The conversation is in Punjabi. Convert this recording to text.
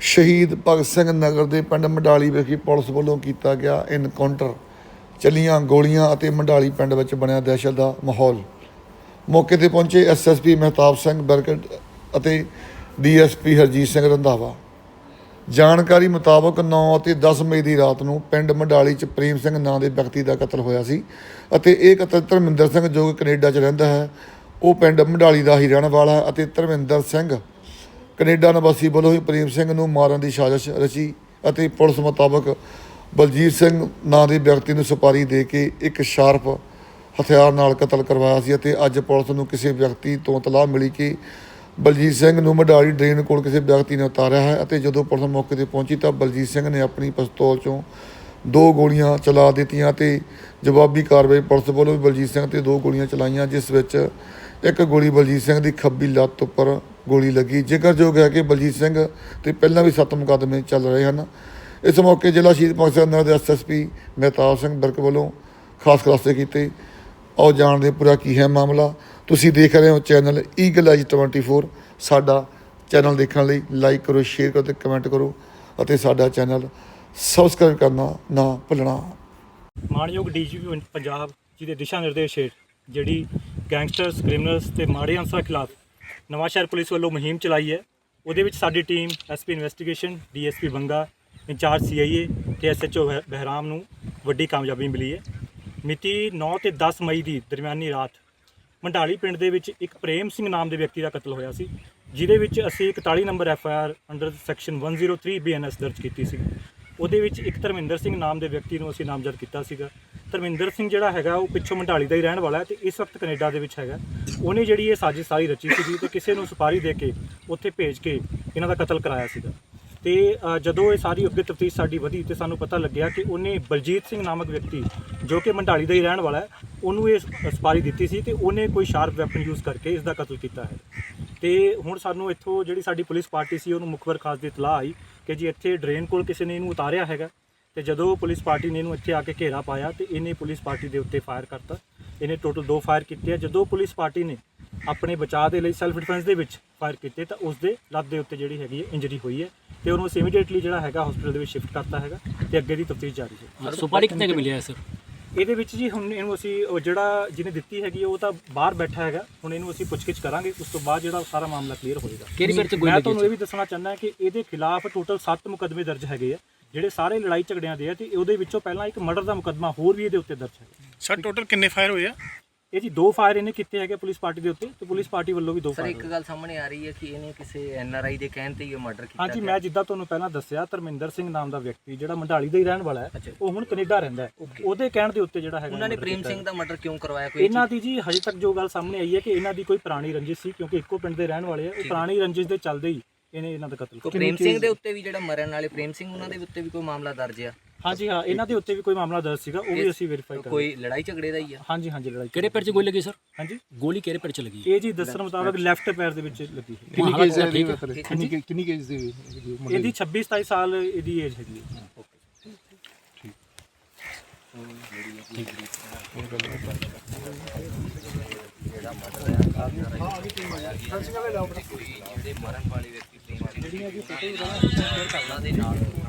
ਸ਼ਹੀਦ ਭਗਤ ਸਿੰਘ ਨਗਰ ਦੇ ਪਿੰਡ ਮੰਡਾਲੀ ਵਿਖੇ ਪੁਲਿਸ ਵੱਲੋਂ ਕੀਤਾ ਗਿਆ ਇਨਕਾਊਂਟਰ ਚੱਲੀਆਂ, ਗੋਲੀਆਂ ਅਤੇ ਮੰਡਾਲੀ ਪਿੰਡ ਵਿੱਚ ਬਣਿਆ ਦਹਿਸ਼ਤ ਦਾ ਮਾਹੌਲ। ਮੌਕੇ ਤੇ ਪਹੁੰਚੇ ਐਸਐਸਪੀ ਮਹਿਤਾਬ ਸਿੰਘ ਬਰਕਟ ਅਤੇ ਡੀਐਸਪੀ ਹਰਜੀਤ ਸਿੰਘ ਰੰਧਾਵਾ। ਜਾਣਕਾਰੀ ਮੁਤਾਬਕ 9 ਅਤੇ 10 ਮਈ ਦੀ ਰਾਤ ਨੂੰ ਪਿੰਡ ਮੰਡਾਲੀ ਚ ਪ੍ਰੇਮ ਸਿੰਘ ਨਾਂ ਦੇ ਵਿਅਕਤੀ ਦਾ ਕਤਲ ਹੋਇਆ ਸੀ ਅਤੇ ਇਹ ਕਤਲ ਧਰਮਿੰਦਰ ਸਿੰਘ ਜੋ ਕਿ ਕੈਨੇਡਾ 'ਚ ਰਹਿੰਦਾ ਹੈ, ਉਹ ਪਿੰਡ ਮੰਡਾਲੀ ਦਾ ਹੀ ਰਹਿਣ ਵਾਲਾ ਹੈ ਅਤੇ ਧਰਮਿੰਦਰ ਸਿੰਘ ਕੈਨੇਡਾ ਨਿਵਾਸੀ ਵੱਲੋਂ ਹੀ ਪ੍ਰੇਮ ਸਿੰਘ ਨੂੰ ਮਾਰਨ ਦੀ ਸਾਜ਼ਿਸ਼ ਰਚੀ ਅਤੇ ਪੁਲਿਸ ਮੁਤਾਬਕ ਬਲਜੀਤ ਸਿੰਘ ਨਾਂ ਦੇ ਵਿਅਕਤੀ ਨੂੰ ਸੁਪਾਰੀ ਦੇ ਕੇ ਇੱਕ ਸ਼ਾਰਪ ਹਥਿਆਰ ਨਾਲ ਕਤਲ ਕਰਵਾਇਆ ਸੀ ਅਤੇ ਅੱਜ ਪੁਲਿਸ ਨੂੰ ਕਿਸੇ ਵਿਅਕਤੀ ਤੋਂ ਤਲਾਹ ਮਿਲੀ ਕਿ ਬਲਜੀਤ ਸਿੰਘ ਨੂੰ ਮਡਾਲੀ ਡਰੇਨ ਕੋਲ ਕਿਸੇ ਵਿਅਕਤੀ ਨੇ ਉਤਾਰਿਆ ਹੈ ਅਤੇ ਜਦੋਂ ਪੁਲਿਸ ਮੌਕੇ ਤੇ ਪਹੁੰਚੀ ਤਾਂ ਬਲਜੀਤ ਸਿੰਘ ਨੇ ਆਪਣੀ ਪਿਸਤੌਲ ਚੋਂ ਦੋ ਗੋਲੀਆਂ ਚਲਾ ਦਿੱਤੀਆਂ ਤੇ ਜਵਾਬੀ ਕਾਰਵਾਈ ਪੁਲਿਸ ਵੱਲੋਂ ਵੀ ਬਲਜੀਤ ਸਿੰਘ ਤੇ ਦੋ ਗੋਲੀਆਂ ਚਲਾਈਆਂ, ਜਿਸ ਵਿੱਚ ਇੱਕ ਗੋਲੀ ਬਲਜੀਤ ਸਿੰਘ ਦੀ ਖੱਬੀ ਲੱਤ ਉੱਪਰ ਗੋਲੀ ਲੱਗੀ। ਜ਼ਿਕਰਯੋਗ ਹੈ ਕਿ ਬਲਜੀਤ ਸਿੰਘ ਤੇ ਪਹਿਲਾਂ ਵੀ ਸੱਤ ਮੁਕੱਦਮੇ ਚੱਲ ਰਹੇ ਹਨ। ਇਸ ਮੌਕੇ ਜ਼ਿਲ੍ਹਾ ਸ਼ਹੀਦ ਭਗਤ ਸਿੰਘ ਨਗਰ ਦੇ ਐਸਐਸਪੀ ਮਹਿਤਾਬ ਸਿੰਘ ਬਰਕ ਵੱਲੋਂ ਖਾਸ ਖੁਲਾਸੇ ਕੀਤੇ। ਆਓ ਜਾਣਦੇ ਪੂਰਾ ਕੀ ਹੈ ਮਾਮਲਾ। ਤੁਸੀਂ ਦੇਖ ਰਹੇ ਹੋ ਚੈਨਲ ਈਗਲ ਆਈਜ 24 ਸਾਡਾ ਚੈਨਲ ਦੇਖਣ ਲਈ ਲਾਈਕ ਕਰੋ ਸ਼ੇਅਰ ਕਰੋ ਤੇ ਕਮੈਂਟ ਕਰੋ ਅਤੇ ਸਾਡਾ ਚੈਨਲ ਸਬਸਕ੍ਰਾਈਬ ਕਰਨਾ ਨਾ ਭੁੱਲਣਾ। ਮਾਣਯੋਗ ਡੀਜੀਪੀ ਪੰਜਾਬ ਜੀ ਦੇ ਦਿਸ਼ਾ ਨਿਰਦੇਸ਼ ਹੇਠ ਜਿਹੜੀ ਗੈਂਗਸਟਰਸ, ਕ੍ਰਿਮੀਨਲਸ ਤੇ ਮਾੜੇ ਅਨਸਰਾਂ ਖਿਲਾਫ ਨਵਾਂਸ਼ਹਿਰ ਪੁਲਿਸ ਵੱਲੋਂ ਮੁਹਿੰਮ ਚਲਾਈ ਹੈ। ਉਹਦੇ ਵਿੱਚ ਸਾਡੀ team SP investigation DSP Banga, incharge CIA ਤੇ ਐਸਐਚਓ ਬਹਿਰਾਮ ਨੂੰ ਵੱਡੀ ਕਾਮਯਾਬੀ ਮਿਲੀ ਹੈ। ਮਿਤੀ 9 ਤੇ 10 ਮਈ ਦੀ ਦਰਮਿਆਨੀ ਰਾਤ ਮੰਡਾਲੀ ਪਿੰਡ ਦੇ ਵਿੱਚ ਇੱਕ ਪ੍ਰੇਮ ਸਿੰਘ ਨਾਮ ਦੇ ਵਿਅਕਤੀ ਦਾ ਕਤਲ ਹੋਇਆ ਸੀ, ਜਿਹਦੇ ਵਿੱਚ ਅਸੀਂ 41 number F I R under section 103 BNS ਦਰਜ ਕੀਤੀ ਸੀ। ਉਹਦੇ ਵਿੱਚ ਇੱਕ ਧਰਮਿੰਦਰ ਸਿੰਘ ਨਾਮ ਦੇ ਵਿਅਕਤੀ ਨੂੰ ਅਸੀਂ ਨਾਮਜ਼ਦ ਕੀਤਾ ਸੀਗਾ। ਧਰਮਿੰਦਰ ਸਿੰਘ ਜਿਹੜਾ ਹੈਗਾ, ਉਹ ਪਿੱਛੋਂ ਮੰਡਾਲੀ ਦਾ ਹੀ ਰਹਿਣ ਵਾਲਾ ਹੈ ਤੇ ਇਸ ਵਕਤ ਕੈਨੇਡਾ ਦੇ ਵਿੱਚ ਹੈਗਾ। ਉਹਨੇ ਜਿਹੜੀ ਇਹ ਸਾਜ਼ਿਸ਼ ਸਾਰੀ ਰਚੀ ਸੀਗੀ ਤੇ ਕਿਸੇ ਨੂੰ ਸੁਪਾਰੀ ਦੇ ਕੇ ਉੱਥੇ ਭੇਜ ਕੇ ਇਹਨਾਂ ਦਾ ਕਤਲ ਕਰਾਇਆ ਸੀਗਾ। ਤੇ ਜਦੋਂ ਇਹ ਸਾਰੀ ਅੱਗੇ ਤਫਤੀਸ਼ ਸਾਡੀ ਵਧੀ ਤੇ ਸਾਨੂੰ ਪਤਾ ਲੱਗਿਆ ਕਿ ਉਹਨੇ ਬਲਜੀਤ ਸਿੰਘ ਨਾਮਕ ਵਿਅਕਤੀ, ਜੋ ਕਿ ਮੰਡਾਲੀ ਦਾ ਹੀ ਰਹਿਣ ਵਾਲਾ ਹੈ, ਉਹਨੂੰ ਇਹ ਸੁਪਾਰੀ ਦਿੱਤੀ ਸੀ ਤੇ ਉਹਨੇ ਕੋਈ ਸ਼ਾਰਪ ਵੈਪਨ ਯੂਜ਼ ਕਰਕੇ ਇਸ ਦਾ ਕਤਲ ਕੀਤਾ ਹੈ। ਤੇ ਹੁਣ ਸਾਨੂੰ ਇੱਥੋਂ ਜਿਹੜੀ ਸਾਡੀ ਪੁਲਿਸ ਪਾਰਟੀ ਸੀ, ਉਹਨੂੰ ਮੁਖਬਰ ਖਾਸ ਦੀ ਇਤਲਾਹ ਆਈ ਕਿ ਜੀ ਇੱਥੇ ਡਰੇਨ ਕੋਲ ਕਿਸੇ ਨੇ ਇਹਨੂੰ ਉਤਾਰਿਆ ਹੈਗਾ। ਤੇ ਜਦੋਂ ਪੁਲਿਸ ਪਾਰਟੀ ਨੇ ਇਹਨੂੰ ਇੱਥੇ ਆ ਕੇ ਘੇਰਾ ਪਾਇਆ ਤੇ ਇਹਨੇ ਪੁਲਿਸ ਪਾਰਟੀ ਦੇ ਉੱਤੇ ਫਾਇਰ ਕਰਤਾ। ਇਹਨੇ ਟੋਟਲ ਦੋ ਫਾਇਰ ਕੀਤੇ ਆ। ਜਦੋਂ ਪੁਲਿਸ ਪਾਰਟੀ ਨੇ ਆਪਣੇ ਬਚਾਅ ਦੇ ਲਈ ਸੈਲਫ ਡਿਫੈਂਸ ਦੇ ਵਿੱਚ ਫਾਇਰ ਕੀਤੇ ਤਾਂ ਉਸ ਦੇ ਲੱਤ ਦੇ ਉੱਤੇ ਜਿਹੜੀ ਹੈਗੀ ਹੈ ਇੰਜਰੀ ਹੋਈ ਹੈ ਤੇ ਉਹਨੂੰ ਅਸੀਂ ਇਮੀਡੀਏਟਲੀ ਜਿਹੜਾ ਹੈਗਾ ਹਸਪੀਟਲ ਦੇ ਵਿੱਚ ਸ਼ਿਫਟ ਕਰਤਾ ਹੈਗਾ ਤੇ ਅੱਗੇ ਦੀ ਤਫਤੀਸ਼ ਜਾਰੀ ਹੈ। ਸੁਪਾਰੀ ਕਿੰਨੇ ਕੁ ਮਿਲਿਆ ਹੈ ਸਰ? ਇਹਦੇ ਵਿੱਚ ਜੀ ਹੁਣ ਇਹਨੂੰ ਅਸੀਂ ਉਹ ਜਿਹੜਾ ਜਿਹਨੇ ਦਿੱਤੀ ਹੈਗੀ ਉਹ ਤਾਂ ਬਾਹਰ ਬੈਠਾ ਹੈਗਾ। ਹੁਣ ਇਹਨੂੰ ਅਸੀਂ ਪੁੱਛਗਿੱਛ ਕਰਾਂਗੇ ਉਸ ਤੋਂ ਬਾਅਦ ਜਿਹੜਾ ਸਾਰਾ ਮਾਮਲਾ ਕਲੀਅਰ ਹੋਏਗਾ। ਕਿਹੜੀ ਮੈਂ ਤੁਹਾਨੂੰ ਇਹ ਵੀ ਦੱਸਣਾ ਚਾਹੁੰਦਾ ਕਿ ਇਹਦੇ ਖਿਲਾਫ ਟੋਟਲ 7 ਮੁਕੱਦਮੇ ਦਰਜ ਹੈਗੇ ਆ। ਜਿਹੜੇ ਸਾਰੇ ਲੜਾਈ ਝਗੜਿਆਂ ਦੇ ਆ ਤੇ ਉਹਦੇ ਵਿੱਚੋਂ ਪਹਿਲਾਂ ਇੱਕ ਮਰਡਰ ਦਾ ਮੁਕੱਦਮਾ ਹੋਰ ਵੀ ਇਹਦੇ ਉੱਤੇ ਦਰਜ ਹੈ। ਸਰ ਟੋਟਲ ਕਿੰਨੇ ਫਾਇਰ ਹੋਏ ਆ? ਇਹ ਜੀ ਦੋ ਫਾਇਰ ਇਹਨੇ ਕੀਤੇ ਹੈਗੇ ਪੁਲਿਸ ਪਾਰਟੀ ਦੇ ਉੱਤੇ ਤੇ ਪੁਲਿਸ ਪਾਰਟੀ ਵੱਲੋਂ ਵੀ ਦੋ ਸਰ ਫਾਇਰ ਇੱਕ ਗੱਲ ਸਾਹਮਣੇ ਆ ਰਹੀ ਹੈ ਕਿ ਇਹਨੇ ਕਿਸੇ ਐਨਆਰਆਈ ਦੇ ਕਹਿਣ ਤੇ ਹੀ ਇਹ ਮਰਡਰ ਕੀਤਾ ਹਾਂਜੀ। ਮੈਂ ਜਿੱਦਾਂ ਤੁਹਾਨੂੰ ਪਹਿਲਾਂ ਦੱਸਿਆ ਧਰਮਿੰਦਰ ਸਿੰਘ ਨਾਮ ਦਾ ਵਿਅਕਤੀ ਜਿਹੜਾ ਮੰਡਾਲੀ ਦਾ ਹੀ ਰਹਿਣ ਵਾਲਾ ਹੈ। ਉਹ ਹੁਣ ਕੈਨੇਡਾ ਰਹਿੰਦਾ ਹੈ। ਉਹਦੇ ਕਹਿਣ ਦੇ ਉੱਤੇ ਜਿਹੜਾ ਹੈਗਾ ਉਹਨਾਂ ਨੇ ਪ੍ਰੇਮ ਸਿੰਘ ਦਾ ਮਰਡਰ ਕਿਉਂ ਕਰਵਾਇਆ ਕੋਈ ਇਹਨਾਂ ਦੀ ਜੀ ਹਜੇ ਤੱਕ ਜੋ ਗੱਲ ਸਾਹਮਣੇ ਆਈ ਹੈ ਕਿ ਇਹਨਾਂ ਦੀ ਕੋਈ ਪੁਰਾਣੀ ਰੰਜਿਸ਼ ਸੀ ਕਿਉਂਕਿ ਇੱਕੋ ਪਿੰਡ ਦੇ ਰਹਿਣ ਵਾਲੇ ਆ। ਉਹ ਪੁਰਾਣੀ ਰੰਜਿਸ਼ ਦੇ ਚੱਲਦੇ ਹੀ ਇਹਨੇ ਇਹਨਾਂ ਦਾ ਕਤਲ ਕੋਈ ਕੀਤਾ। ਪ੍ਰੇਮ ਸਿੰਘ ਦੇ ਉੱਤੇ ਵੀ ਜਿਹੜਾ ਮਰਨ ਵਾਲੇ ਪ੍ਰੇਮ ਸਿੰਘ ਉਹਨਾਂ ਦੇ ਉੱਤੇ ਵੀ ਕੋਈ ਮਾਮਲਾ ਦਰਜ ਆ? ਹਾਂਜੀ ਹਾਂ ਇਹਨਾਂ ਦੇ ਉੱਤੇ ਵੀ ਕੋਈ ਮਾਮਲਾ ਦਰਜ ਸੀਗਾ ਉਹ ਵੀ ਅਸੀਂ ਵੈਰੀਫਾਈ ਕਰ ਕੋਈ ਲੜਾਈ ਝਗੜੇ ਦਾ ਹੀ ਆ। ਹਾਂਜੀ ਹਾਂਜੀ ਲੜਾਈ ਕਿਹੜੇ ਪਿੰਡ ਚ ਗੋਲੀ ਲੱਗੀ ਸਰ ਹਾਂਜੀ? ਗੋਲੀ ਕਿਹੜੇ ਪਿੰਡ ਚ ਲੱਗੀ? ਇਹ ਜੀ ਦੱਸਣ ਮੁਤਾਬਕ ਲੈਫਟ ਪੈਰ ਦੇ ਵਿੱਚ ਲੱਗੀ। ਹੈ ਕਿੰਨੀ ਕੇਸ ਹੈ ਠੀਕ ਹੈ। ਕਿੰਨੀ ਕਿੰਨੀ ਕੇਸ ਦੇ? ਇਹਦੀ 26 27 ਸਾਲ ਇਹਦੀ ਏਜ ਹੈਗੀ ਹੈ। ਜਿਹੜੇ ਮਰਨ ਵਾਲੇ ਵਿਅਕਤੀ ਪ੍ਰੇਮ ਸਿੰਘ ਜਿਹੜੀਆਂ ਜੀ। ਫੋਟੋ ਉਹਨਾਂ ਦੇ ਨਾਲ